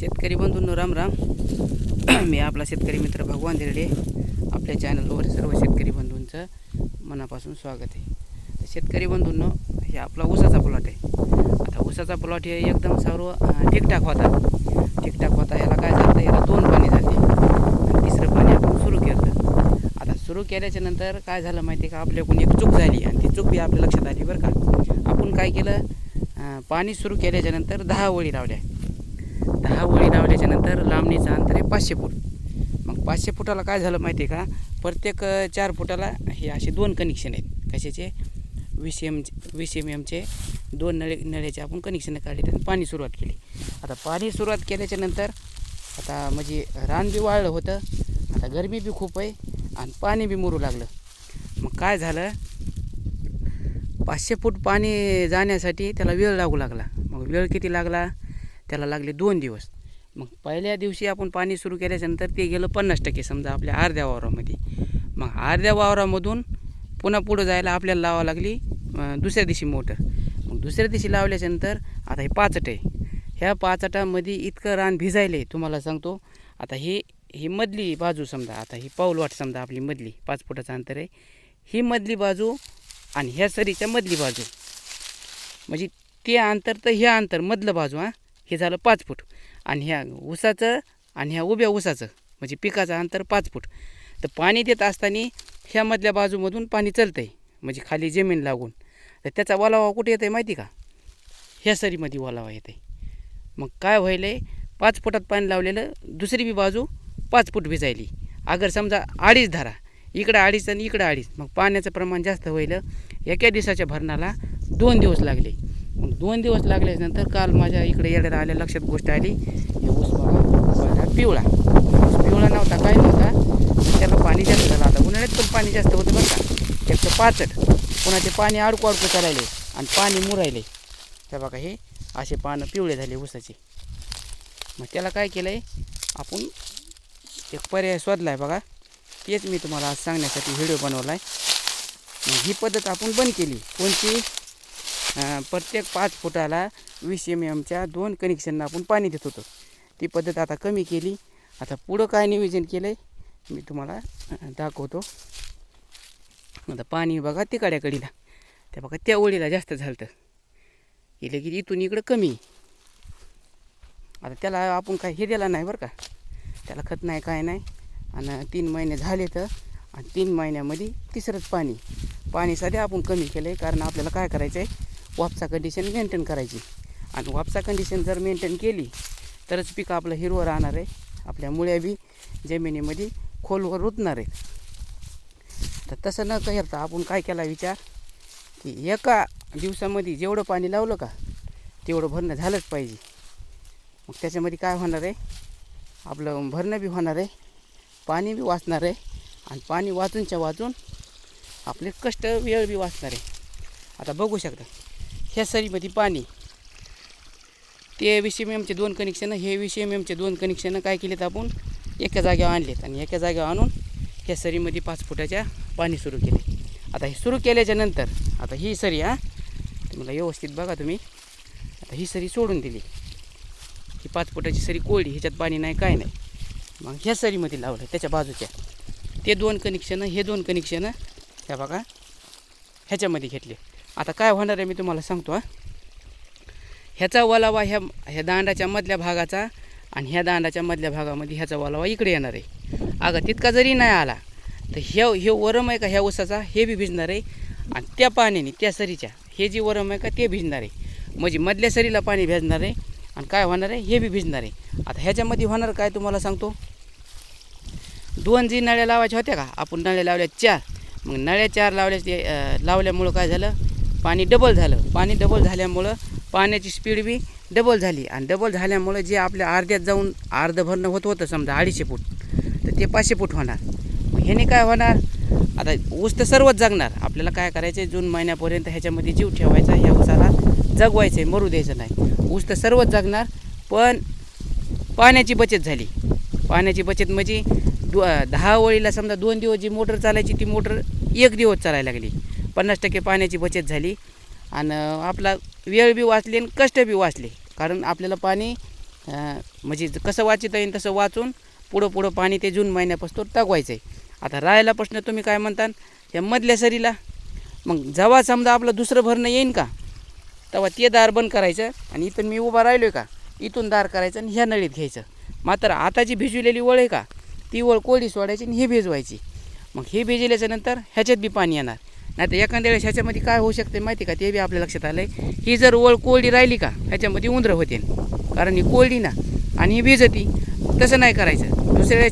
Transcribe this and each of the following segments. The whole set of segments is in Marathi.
शेतकरी बंधूंनो राम राम. मी आपला शेतकरी मित्र भगवान दिरडे. आपल्या चॅनलवर सर्व शेतकरी बंधूंचं मनापासून स्वागत आहे. शेतकरी बंधूंनो हे आपला ऊसाचा प्लॉट आहे. आता ऊसाचा प्लॉट हे एकदम सर्व ठीकठाक होता. ठीकठाक होता याला काय झालं याला दोन पाणी झाले. आणि तिसरं पाणी आपण सुरू केलं आता सुरू केल्याच्यानंतर काय झालं माहिती आहे का? आपल्याकडून एक चूक झाली आणि ती चूक बी आपल्या लक्षात आली बरं का. आपण काय केलं? पाणी सुरू केल्याच्यानंतर दहा ओळी लावल्या. दहा वळी लावल्याच्या नंतर लांबणीचं अंतर आहे पाचशे फूट. मग पाचशे फुटाला काय झालं माहिती आहे का? प्रत्येक चार फुटाला हे असे दोन कनेक्शन आहेत. कशाचे? वीस एम वीस एम एमचे दोन नळे नळ्याचे आपण कनेक्शन काढले आणि पाणी सुरुवात केली. आता पाणी सुरुवात केल्याच्यानंतर आता म्हणजे रान बी वाळलं होतं आता गरमी बी खूप आहे आणि पाणी बी मुरू लागलं. मग काय झालं? पाचशे फूट पाणी जाण्यासाठी त्याला वेळ लागू लागला. मग वेळ किती लागला? त्याला लागले दोन दिवस. मग पहिल्या दिवशी आपण पाणी सुरू केल्याच्यानंतर ते गेलं पन्नास टक्के समजा आपल्या अर्ध्या वावरामध्ये. मग अर्ध्या वावरामधून पुन्हा पुढं जायला आपल्याला लावावं लागली दुसऱ्या दिवशी मोटर. मग दुसऱ्या दिवशी लावल्याच्यानंतर आता हे पाचट आहे. ह्या पाचटामध्ये इतकं रान भिजायलं आहे तुम्हाला सांगतो. आता हे ही मधली बाजू समजा आता ही पाऊलवाट समजा आपली मधली पाच फुटाचं अंतर आहे. ही मधली बाजू आणि ह्या सरीच्या मधली बाजू. म्हणजे ते अंतर तर हे अंतर मधलं बाजू हां. हे झालं पाच फूट. आणि ह्या ऊसाचं आणि ह्या उभ्या ऊसाचं म्हणजे पिकाचं अंतर पाच फूट. तर पाणी देत असताना ह्यामधल्या बाजूमधून पाणी चालतं आहे म्हणजे खाली जमीन लागून. तर त्याचा ओलावा कुठे येतं आहे माहिती का? ह्या सरीमध्ये ओलावा येते मग काय व्हायलं आहे पाच फुटात पाणी लावलेलं दुसरी बी बाजू पाच फूट भिजायली. अगर समजा अडीच धरा इकडं अडीच आणि इकडं अडीच मग पाण्याचं प्रमाण जास्त व्हायलं. एका दिवसाच्या भरणाला दोन दिवस लागले. दोन दिवस लागल्यानंतर काल माझ्या इकडे येण्यात आल्या लक्षात गोष्ट आली. हे ऊस बघा पिवळा. ऊस पिवळा नव्हता काय नव्हता? त्याला पाणी जास्त झालं. आता उन्हाळ्यात पण पाणी जास्त होतं बरं का. एक तर पाचट. पुन्हा ते पाणी अडकू अडकू चालायले आणि पाणी मुरायले. हे बघा हे असे पानं पिवळे झाले ऊसाचे. मग त्याला काय केलं आहे आपण एक पर्याय शोधला आहे बघा. तेच मी तुम्हाला आज सांगण्यासाठी व्हिडिओ बनवला आहे ही पद्धत आपण बंद केली. कोणती? प्रत्येक पाच फुटाला वीस एम एमच्या दोन कनेक्शनला आपण पाणी देत होतो. ती पद्धत आता कमी केली. आता पुढं काय नियोजन केलं आहे मी तुम्हाला दाखवतो. आता पाणी बघा तिकड्याकडीला त्या बघा त्या ओळीला जास्त झालं तर गेलं की इथून इकडं कमी. आता त्याला आपण काय हे दिला नाही बरं का. त्याला खत नाही काय नाही. आणि तीन महिने झाले तर आणि तीन महिन्यामध्ये तिसरंच पाणी. पाणी सध्या आपण कमी केलं आहे कारण आपल्याला काय करायचं आहे वापसा कंडिशन मेंटेन करायची. आणि वापसा कंडिशन जर मेंटेन केली तरच पीक आपलं हिरवं राहणार आहे. आपल्या मुळ्या बी जमिनीमध्ये खोलवर रुतणार आहे तर तसं न करता आपण काय केला विचार? की एका दिवसामध्ये जेवढं पाणी लावलं का तेवढं भरणं झालंच पाहिजे. मग त्याच्यामध्ये काय होणार आहे? आपलं भरणं बी होणार आहे पाणी बी वाचणार आहे. आणि पाणी वाचूनच्या वाचून आपले कष्ट वेळ बी वाचणार आहे. आता बघू शकता. ह्या सरीमध्ये पाणी. ते वीस एम एमचे दोन कनेक्शन हे वीस एम एमचे दोन कनेक्शन काय केलेत आपण? एका जागेवर आणलेत आणि एका जागेवर आणून ह्या सरीमध्ये पाच फुटाच्या पाणी सुरू केले. आता हे सुरू केल्याच्यानंतर आता ही सरी हां तुम्हाला व्यवस्थित बघा तुम्ही. आता ही सरी सोडून दिली. ही पाच फुटाची सरी कोळी ह्याच्यात पाणी नाही काय नाही. मग ह्या सरीमध्ये लावलं त्याच्या बाजूच्या. ते दोन कनेक्शन हे दोन कनेक्शन ह्या बघा ह्याच्यामध्ये घेतले. आता काय होणार आहे मी तुम्हाला सांगतो ह्याचा ओलावा ह्या ह्या दांडाच्या मधल्या भागाचा आणि ह्या दांडाच्या मधल्या भागामध्ये ह्याचा ओलावा इकडे येणार आहे. अगं तितका जरी नाही आला तर ह्या हे वरम आहे का ह्या ऊसाचा? हे बी भिजणार आहे. आणि त्या पाण्याने त्या सरीच्या हे जी वरम आहे का ते भिजणार आहे. म्हणजे मधल्या सरीला पाणी भिजणार आहे. आणि काय होणार आहे? हे बी भिजणार आहे. आता ह्याच्यामध्ये होणार काय तुम्हाला सांगतो? दोन जी नळ्या लावायच्या होत्या का? आपण नळ्या लावल्या चार. मग नळ्या चार लावल्या ते लावल्यामुळं काय झालं? पाणी डबल झालं. पाणी डबल झाल्यामुळं पाण्याची स्पीड बी डबल झाली. आणि डबल झाल्यामुळं जे आपल्या अर्ध्यात जाऊन अर्ध भरणं होत होतं समजा अडीचशे फूट तर ते पाचशे फूट होणार. ह्याने काय होणार? आता ऊस तर सर्वच जगणार. आपल्याला काय करायचं आहे जून महिन्यापर्यंत ह्याच्यामध्ये जीव ठेवायचा ह्या ऊसाला जगवायचं आहे मरू द्यायचं नाही. ऊस तर सर्वच जगणार पण पाण्याची बचत झाली. पाण्याची बचत म्हणजे दो दहा वळीला समजा दोन दिवस जी मोटर चालायची ती मोटर एक दिवस चालायला लागली. पन्नास टक्के पाण्याची बचत झाली. आणि आपला वेळ बी वाचली आणि कष्ट बी वाचले. कारण आपल्याला पाणी म्हणजे कसं वाचिता येईल तसं वाचून पुढं पुढं पाणी ते जून महिन्यापासून टाकवायचं आहे आता राहायला प्रश्न तुम्ही काय म्हणता या मधल्या सरीला. मग जेव्हा समजा आपलं दुसरं भरणं येईन का? तेव्हा ते दार बंद करायचं आणि इथून मी उभा राहिलो आहे का? इथून दार करायचं आणि ह्या नळीत घ्यायचं. मात्र आता जी भिजविलेली वळ आहे का? ती वळ कोळी सोडायची आणि ही भिजवायची. मग ही भिजल्याच्या नंतर ह्याच्यात बी पाणी येणार. नाही तर एखाद्या वेळेस ह्याच्यामध्ये काय होऊ शकते माहिती का? ते बी आपल्या लक्षात आलं आहे ही जर वळ कोरडी राहिली का ह्याच्यामध्ये उंदरं होते कारण ही कोरडी ना आणि ही भिजती तसं नाही करायचं. दुसऱ्या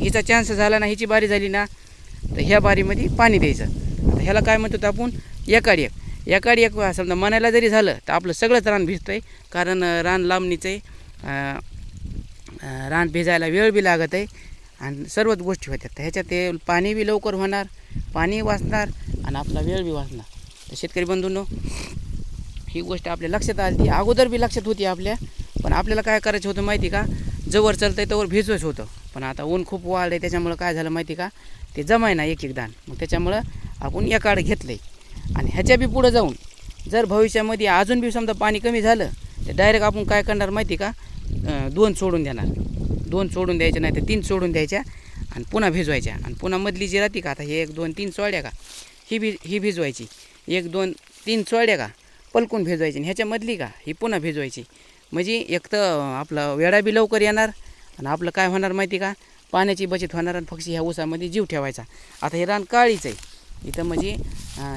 हिचा चान्स झाला ना हिची बारी झाली ना तर ह्या बारीमध्ये पाणी द्यायचं. आता ह्याला काय म्हणतो आपण? एकाड एक. एकाड एक समजा म्हणायला जरी झालं तर आपलं सगळंच रान भिजतं आहे कारण रान लांबणीचं आहे रान भिजायला वेळ बी लागत आहे आणि सर्वच गोष्टी होत्या तर ह्याच्यात ते पाणी बी लवकर होणार. पाणी वाचणार आणि आपला वेळ बी वाचणार. तर शेतकरी बंधूंनो ही गोष्ट आपल्या लक्षात आली ती अगोदर बी लक्षात होती आपल्या पण आपल्याला काय करायचं होतं माहिती का? जवळ आहे तवर भिजवच होतं. पण आता ऊन खूप वाढलं आहे त्याच्यामुळं काय झालं माहिती का? ते जमाय ना एक एक दान. मग त्याच्यामुळं आपण एकाड घेतलं आहे आणि ह्याच्या बी पुढं जाऊन जर भविष्यामध्ये अजून बी समजा पाणी कमी झालं तर डायरेक्ट आपण काय करणार माहिती का? दोन सोडून देणार. दोन सोडून द्यायच्या नाही तर तीन सोडून द्यायच्या. आणि पुन्हा भिजवायच्या. आणि पुन्हा मधली जी राहते का आता हे एक दोन तीन चोळ्या का? ही भिज ही भिजवायची. एक दोन तीन चोळ्या का? पलकून भिजवायची. आणि ह्याच्यामधली का? ही पुन्हा भिजवायची. म्हणजे एक तर आपलं वेळा बी लवकर येणार आणि आपलं काय होणार माहिती का? पाण्याची बचत होणार आणि फक्त ह्या ऊसामध्ये जीव ठेवायचा. आता हे रान काळीच आहे. इथं म्हणजे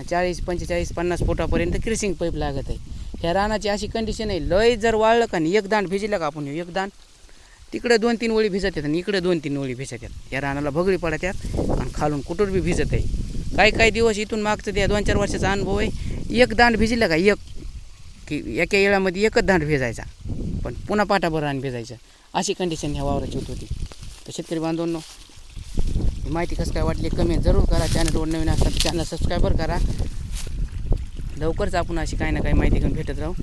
चाळीस पंचेचाळीस पन्नास फुटापर्यंत क्रिसिंग पाईप लागत आहे. ह्या रानाची अशी कंडिशन आहे लय जर वाळलं का नाही एक दान भिजलं का आपण? एक दांड तिकडे दोन तीन ओळी भिजत येतात आणि इकडे दोन तीन ओळी भिजत येतात. या रानाला भगडी पडत्यात आणि खालून कुठून बी भिजत आहे. काही काही दिवस इथून मागचं त्या दोन चार वर्षाचा अनुभव आहे. एक दांड भिजलं का? एक. की एका येळामध्ये एकच दांड भिजायचा. पण पुन्हा पाठाभर रान भिजायचं. अशी कंडिशन ह्या वावराची होत होती तर शेतकरी बांधवांनो माहिती कसं काय वाटली कमेंट जरूर करा. चॅनलवर नवीन असतात चॅनल सबस्क्राईबर करा. लवकरच आपण अशी काही ना काही माहिती घेऊन भेटत राहू.